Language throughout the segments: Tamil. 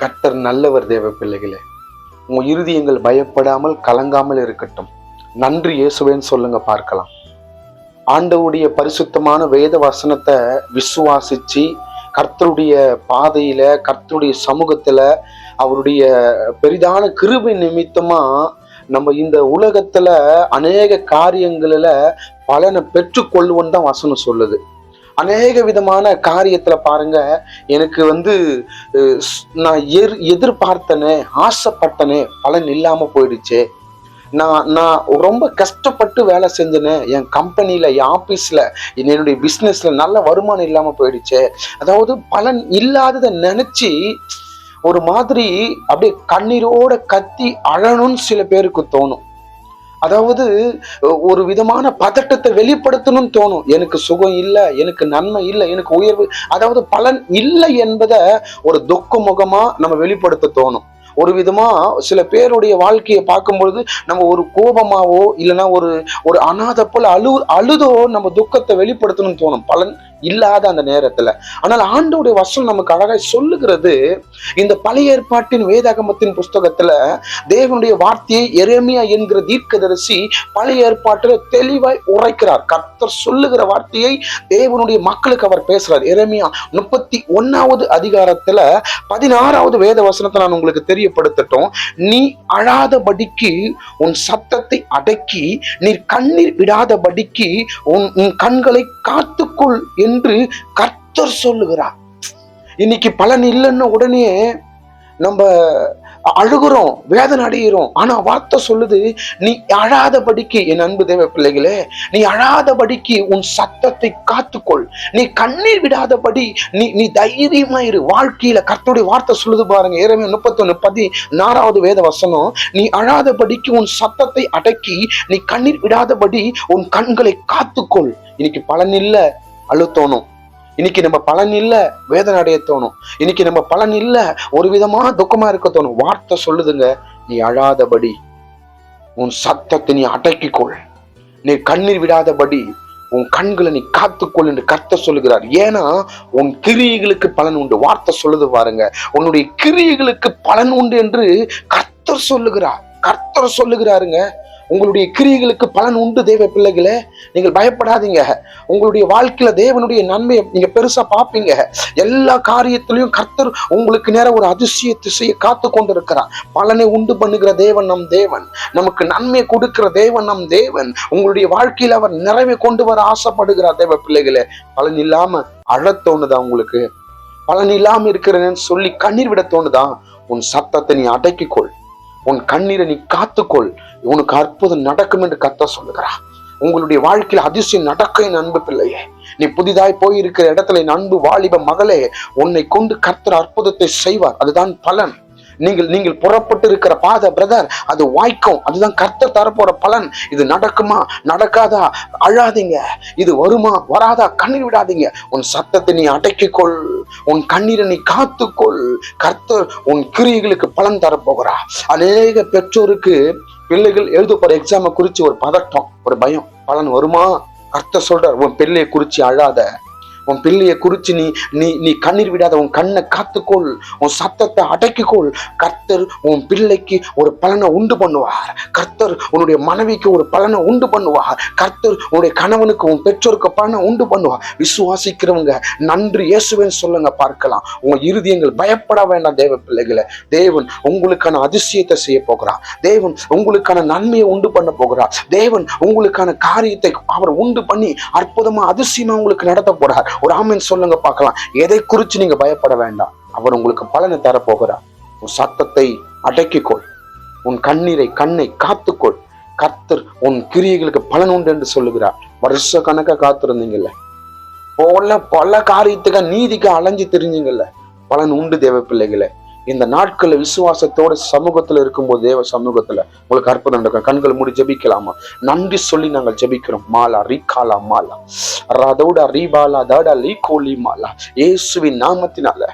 கர்த்தர் நல்லவர் தேவ பிள்ளைகளே. உங்கள் இறுதியங்கள் பயப்படாமல் கலங்காமல் இருக்கட்டும். நன்றி இயேசுவேன்னு சொல்லுங்க பார்க்கலாம். ஆண்டவுடைய பரிசுத்தமான வேத வசனத்தை விசுவாசிச்சு கர்த்தருடைய பாதையில கர்த்தருடைய சமூகத்துல அவருடைய பெரிதான கிருபை நிமித்தமா நம்ம இந்த உலகத்துல அநேக காரியங்களில் பலனை பெற்றுக்கொள்வோன்னு தான் வசனம் சொல்லுது. அநேக விதமான காரியத்துல பாருங்க எனக்கு வந்து நான் எர் எதிர்பார்த்தனே ஆசைப்பட்டனே பலன் இல்லாம போயிடுச்சே. நான் நான் ரொம்ப கஷ்டப்பட்டு வேலை செஞ்சேனே என் கம்பெனியில் என் ஆஃபீஸில் என்னுடைய பிஸ்னஸில் நல்ல வருமானம் இல்லாமல் போயிடுச்சே. அதாவது பலன் இல்லாததை நினச்சி ஒரு மாதிரி அப்படியே கண்ணீரோட கத்தி அழணும்னு சில பேருக்கு தோணும். அதாவது ஒரு விதமான பதட்டத்தை வெளிப்படுத்தணும்னு தோணும். எனக்கு சுகம் இல்லை எனக்கு நன்மை இல்லை எனக்கு உயர்வு. அதாவது பலன் இல்லை என்பதை ஒரு துக்க முகமா நம்ம வெளிப்படுத்த தோணும். ஒரு விதமா சில பேருடைய வாழ்க்கையை பார்க்கும்பொழுது நம்ம ஒரு கோபமாவோ இல்லைன்னா ஒரு ஒரு அனாதை போல அழு அழுதோ நம்ம துக்கத்தை வெளிப்படுத்தணும்னு தோணும். பலன் இல்லாத அந்த நேரத்துல. ஆனால் ஆண்டோடைய வசனம் நமக்கு அழகாய் சொல்லுகிறது. இந்த பழைய ஏற்பாட்டின் வேதாகமத்தின் புஸ்தகத்துல தேவனுடைய வார்த்தையை எரேமியா என்கிற தீர்க்கதரிசி பழைய ஏற்பாட்டில் தெளிவாய் உரைக்கிறார். கர்த்தர் சொல்லுகிற வார்த்தையை தேவனுடைய மக்களுக்கு அவர் பேசுறார். எரேமியா முப்பத்தி ஒன்னாவது அதிகாரத்துல பதினாறாவது வேத வசனத்தை நான் உங்களுக்கு தெரியப்படுத்தட்டும். நீ அழாதபடிக்கு உன் சத்தத்தை அடக்கி நீர் கண்ணீர் விடாதபடிக்கு உன் உன் கண்களை காத்துக்கொள் என்று என்று கர்த்தர் சொல்லுகிறார். இன்னைக்கு பலன் இல்லைன்னு உடனே நம்ம அழுகுறோம் வேதனை அடைகிறோம் ஆனா வார்த்தை சொல்லுது நீ அழாதபடிக்கு என் அன்பு தேவ பிள்ளைகளே நீ அழாதபடிக்கு உன் சத்தத்தை காத்துக்கொள். நீ கண்ணீர் விடாதபடி நீ நீ தைரியமா இரு. வாழ்க்கையில கர்த்தருடைய வார்த்தை சொல்லுது பாருங்க ஏறமே முப்பத்தொன்னு பதி நாறாவது வேத வசனம். நீ அழாதபடிக்கு உன் சத்தத்தை அடக்கி நீ கண்ணீர் விடாதபடி உன் கண்களை காத்துக்கொள். இன்னைக்கு பலன் இல்லை அழுத்தோணும். இன்னைக்கு நம்ம பலன் இல்லை வேதனை அடைய தோணும். இன்னைக்கு நம்ம பலன் இல்லை ஒரு விதமான துக்கமா இருக்க தோணும். வார்த்தை சொல்லுதுங்க நீ அழாதபடி உன் சத்தத்தை நீ அடக்கிக்கொள். நீ கண்ணீர் விடாதபடி உன் கண்களை நீ காத்துக்கொள் என்று கர்த்தர் சொல்லுகிறார். ஏன்னா உன் கிரியைகளுக்கு பலன் உண்டு. வார்த்தை சொல்லுது பாருங்க. உன்னுடைய கிரியைகளுக்கு பலன் உண்டு என்று கர்த்தர் சொல்லுகிறார். கர்த்தர் சொல்லுகிறாருங்க உங்களுடைய கிரியைகளுக்கு பலன் உண்டு தேவ பிள்ளைகளே. நீங்கள் பயப்படாதீங்க. உங்களுடைய வாழ்க்கையில தேவனுடைய நன்மையை நீங்க பெருசா பார்ப்பீங்க. எல்லா காரியத்திலையும் கர்த்தர் உங்களுக்கு நேரம் ஒரு அதிசய திசையை காத்து கொண்டிருக்கிறார். பலனை உண்டு பண்ணுகிற தேவன் நம் தேவன். நமக்கு நன்மை கொடுக்கிற தேவன் நம் தேவன். உங்களுடைய வாழ்க்கையில அவர் நிறைவை கொண்டு வர ஆசைப்படுகிறார் தேவ பிள்ளைகளே. பலன் இல்லாம அழத் தோணுதா உங்களுக்கு? பலன் இல்லாம இருக்கிறேன்னு சொல்லி கண்ணீர் விட தோணுதா? உன் சத்தத்தை நீ அடக்கிக்கொள். உன் கண்ணீரை நீ காத்துக்கொள். உனக்கு அற்புதம் நடக்கும் என்று கத்த சொல்லுகிறா உங்களுடைய வாழ்க்கையில் அதிசயம் நடக்கும் என் அன்பு பிள்ளையே. நீ புதிதாய் போயிருக்கிற இடத்துல என் அன்பு வாலிப மகளே உன்னை கொண்டு கர்த்தர் அற்புதத்தை செய்வார். அதுதான் பலன். நீங்கள் நீங்கள் புறப்பட்டு இருக்கிற பாதை பிரதர் அது வாய்க்கும். அதுதான் கர்த்தர் தரப்போற பலன். இது நடக்குமா? நடக்காதா? அழாதீங்க. இது வருமா? வராதா? கண்ணீர் விடாதீங்க. உன் சத்தத்தை நீ அடக்கிக்கொள். உன் கண்ணீரை நீ காத்துக்கொள். கர்த்தர் உன் கிரியைகளுக்கு பலன் தரப்போகிறா அநேக பெற்றோருக்கு பிள்ளைகள் எழுத போற எக்ஸாமை குறித்து ஒரு பதட்டம் ஒரு பயம். பலன் வருமா? கர்த்தர் சொல்றார் உன் பிள்ளையை குறித்து அழாத. உன் பிள்ளையை குறிச்சு நீ நீ நீ கண்ணீர் விடாத உன் கண்ணை காத்துக்கொள் உன் சத்தத்தை அடக்கிக்கொள். கர்த்தர் உன் பிள்ளைக்கு ஒரு பலனை உண்டு பண்ணுவார். கர்த்தர் உன்னுடைய மனைவிக்கு ஒரு பலனை உண்டு பண்ணுவார். கர்த்தர் உன்னுடைய கணவனுக்கு உன் பெற்றோருக்கு பலனை உண்டு பண்ணுவார். விசுவாசிக்கிறவங்க நன்றி இயேசுவேன்னு சொல்லுங்க பார்க்கலாம். உங்க இருதயங்கள் பயப்பட வேண்டாம் தேவ பிள்ளைகளை. தேவன் உங்களுக்கான அதிசயத்தை செய்ய போகிறார். தேவன் உங்களுக்கான நன்மையை உண்டு பண்ண போகிறார். தேவன் உங்களுக்கான காரியத்தை அவர் உண்டு பண்ணி அற்புதமா அதிசயமா உங்களுக்கு நடத்த போறார். ஒரு ஆமீன் சொல்லுங்க பார்க்கலாம். எதை குறித்து நீங்க பயப்பட வேண்டாம். அவர் உங்களுக்கு பலனை தரப்போகிறார். உன் சத்தத்தை அடக்கிக்கொள். உன் கண்ணீரை கண்ணை காத்துக்கொள். கர்த்தர் உன் கிரியைகளுக்கு பலன் உண்டு என்று சொல்லுகிறார். வருஷ கணக்கா காத்திருந்தீங்கல்ல? போல பல காரியத்துக்கு நீதிக்கு அலைஞ்சு தெரிஞ்சீங்கல்ல? பலன் உண்டு தேவ பிள்ளைகளை இந்த நாட்கள்ல விசுவாசத்தோட சமூகத்துல இருக்கும்போது தேவ சமூகத்துல உங்களுக்கு அற்புதம் நடக்கும். கண்கள் மூடி ஜெபிக்கலாமா? நன்றி சொல்லி நாங்கள் ஜெபிக்கிறோம். மாலா ரீகாலா மாலா. ரதோடா ரீபாலா தாடா லீ கோலி மாலா. இயேசுவின் நாமத்தினால.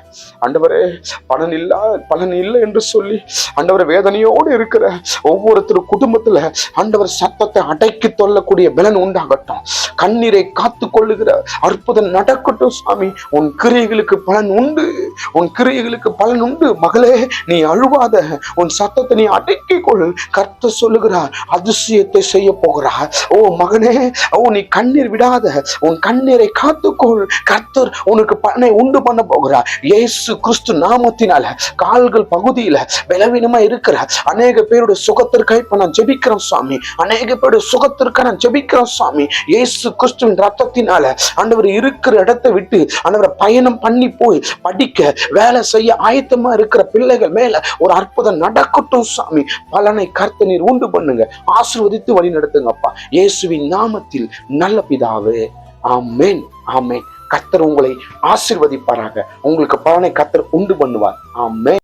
ஆண்டவரே பலன் இல்லா பலன் இல்லை என்று சொல்லி ஆண்டவர் வேதனையோடு இருக்கிற ஒவ்வொருத்தர் குடும்பத்துல ஆண்டவர் சத்தத்தை அடக்கி தொல்லக்கூடிய பலன் உண்டாகட்டும். கண்ணீரை காத்து கொள்ளுகிற அற்புதம் நடக்கட்டும் சாமி உன் கிரியைகளுக்கு பலன் உண்டு. உன் கிரியைகளுக்கு பலன் உண்டு. மகளே நீ அழுவாத. உன் சத்தத்தை நீ அடக்கிக் கொள் கர்த்த சொல்லுகிறார் அதிசயத்தை செய்ய போகிறார். ஓ மகனே ஓ நீ கண்ணீர் விடாத. உன் கண்ணீரை காத்துக்கொள். கர்த்தர் உனக்கு பண்ணை உண்டு பண்ண போகிறார். இயேசு கிறிஸ்து நாமத்தினால கால்கள் பகுதியில பலவீனமா இருக்கிற அநேக பேருடைய சுகத்திற்காக இப்ப நான் ஜெபிக்கிறேன் சுவாமி அநேக பேருடைய சுகத்திற்காக நான் ஜெபிக்கிறேன் சுவாமி இயேசு கிறிஸ்துவின் ரத்தத்தினால ஆண்டவர் இருக்கிற இடத்தை விட்டு ஆண்டவரை பயணம் பண்ணி போய் படிக்க வேலை செய்ய ஆயத்தமா இருக்கிற பிள்ளைகள் மேல ஒரு அற்புதம் நடக்கட்டும் சாமி. பலனை கர்த்த நீர் உண்டு பண்ணுங்க. ஆசிர்வதித்து வழி நடத்துங்கப்பா. இயேசுவின் நாமத்தில் நல்ல பிதாவே. ஆமேன். ஆமேன். கத்தர் உங்களை ஆசிர்வதிப்பாராக. உங்களுக்கு பலனை கத்தர் உண்டு பண்ணுவார். ஆமேன்.